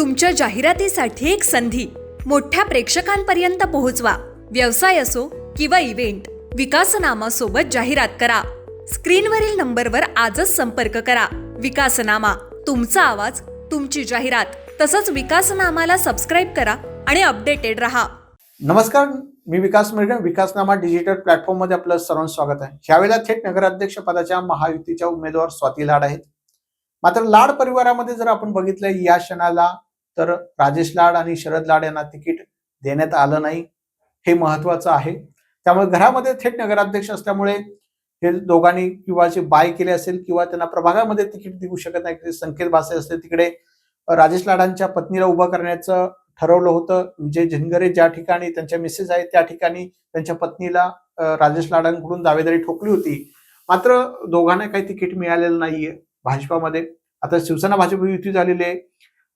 तुमच्या जाहिरातीसाठी एक संधी. मोठ्या प्रेक्षकांपर्यंत पोहोचवा. व्यवसाय असो किंवा इव्हेंट विकासनामा सोबत जाहिरात करा. स्क्रीनवरील नंबरवर आजच संपर्क करा. विकासनामा तुमचा आवाज तुमची जाहिरात तसंच विकासनामाला सबस्क्राईब करा आणि अपडेटेड रहा. नमस्कार मी विकास मिरगे विकासनामा डिजिटल प्लॅटफॉर्ममध्ये आपलं सर्वांचं स्वागत आहे. ह्यावेळेला थेट नगराध्यक्ष पदाच्या महायुतीच्या उमेदवार स्वाती लाड आहेत. मात्र लाड परिवारामध्ये जर आपण बघितलं या क्षणाला तर राजेश लाड आणि शरद लाड यांना तिकीट देण्यात आलं नाही. हे महत्वाचं आहे. त्यामुळे घरामध्ये थेट नगराध्यक्ष असल्यामुळे हे दोघांनी किंवा जे बाय केले असेल किंवा त्यांना प्रभागामध्ये तिकीट देऊ शकत नाही संकेत भासे असते तिकडे राजेश लाडांच्या पत्नीला उभं करण्याचं ठरवलं होतं. विजय झिनगरे ज्या ठिकाणी त्यांच्या मिसेस आहेत त्या ठिकाणी त्यांच्या पत्नीला राजेश लाडांकडून दावेदारी ठोकली होती. मात्र दोघांना काही तिकीट मिळालेलं नाहीये भाजपामध्ये. आता शिवसेना भाजप युती झालेली आहे.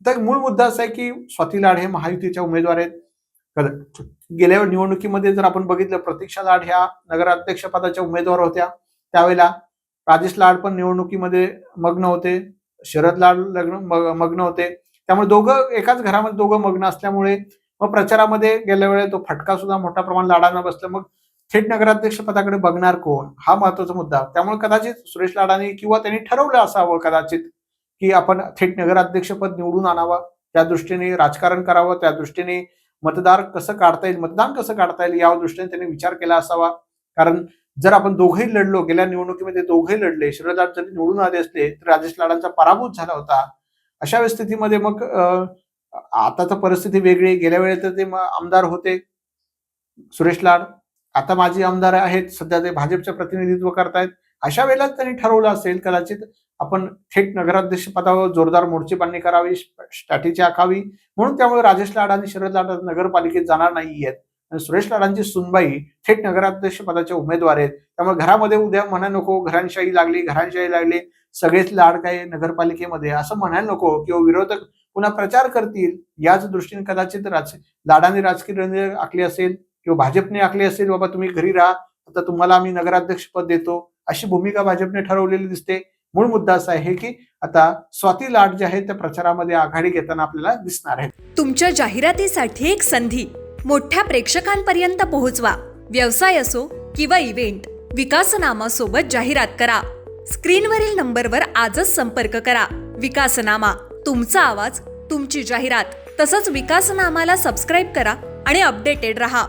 तर मूळ मुद्दा असा आहे की स्वाती लाड हे महायुतीच्या उमेदवार आहेत. गेल्या निवडणुकीमध्ये जर आपण बघितलं प्रतीक्षा लाड ह्या नगराध्यक्षपदाच्या उमेदवार होत्या. त्यावेळेला राजेश लाड पण निवडणुकीमध्ये मग्न होते. शरद लाड लग्न मग्न होते. त्यामुळे दोघं एकाच घरामध्ये दोघं मग्न असल्यामुळे मग प्रचारामध्ये गेल्या वेळेला तो फटका सुद्धा मोठ्या प्रमाणात लाडांना बसला. मग थेट नगराध्यक्ष पदाकडे बघणार कोण? हा महत्त्वाचा मुद्दा. त्यामुळे कदाचित सुरेश लाडाने किंवा त्यांनी ठरवलं असावं कदाचित की आपण थेट नगराध्यक्षपद निवडून आणावं त्या दृष्टीने राजकारण करावं त्या दृष्टीने मतदार कसं काढता येईल मतदान कसं काढता येईल या दृष्टीने त्यांनी विचार केला असावा. कारण जर आपण दोघंही लढलो गेल्या निवडणुकीमध्ये दोघंही लढले शरद जरी निवडून आले असले तर राजेश लाडांचा पराभूत झाला होता. अशा स्थितीमध्ये मग अं, आता तर परिस्थिती वेगळी गेल्या वेळेत तर ते आमदार होते. सुरेश लाड आता माझे आमदार आहेत. सध्या ते भाजपचं प्रतिनिधित्व करतायत. अशा वेळेला त्यांनी ठरवलं असेल कदाचित आपण थेट नगराध्यक्ष पदावर जोरदार मोर्चेबांधणी करावी स्ट्रॅटेजी आखावी. म्हणून त्यामुळे राजेश लाड आणि शरद लाड नगरपालिकेत जाणार नाही आहेत. आणि सुरेश लाडांची सुनबाई थेट नगराध्यक्ष पदाचे उमेदवार आहेत. त्यामुळे घरामध्ये उद्या म्हणा नको घरांशाही लागली घरांशाही लागली सगळेच लाड काय नगरपालिकेमध्ये. असं म्हणायला नको किंवा विरोधक पुन्हा प्रचार करतील याच दृष्टीने कदाचित राज लाडाने राजकीय रणनीती आखली असेल किंवा भाजपने आखली असेल बाबा तुम्ही घरी राहा आता तुम्हाला आम्ही नगराध्यक्ष पद देतो. अशी भूमिका भाजपने ठरवलेली दिसते. मूळ मुद्दा असा आहे की आता स्वाती लाट जे आहे त्या प्रचारामध्ये आघाडी घेताना आपल्याला दिसणार आहे तुमच्या जाहिरातीसाठी एक संधी. मोठ्या प्रेक्षकांपर्यंत पोहोचवा. व्यवसाय असो किंवा इव्हेंट विकासनामा सोबत जाहिरात करा. स्क्रीनवरील नंबरवर आजच संपर्क करा. विकासनामा तुमचा आवाज तुमची जाहिरात तसंच विकासनामाला सबस्क्राईब करा आणि अपडेटेड रहा.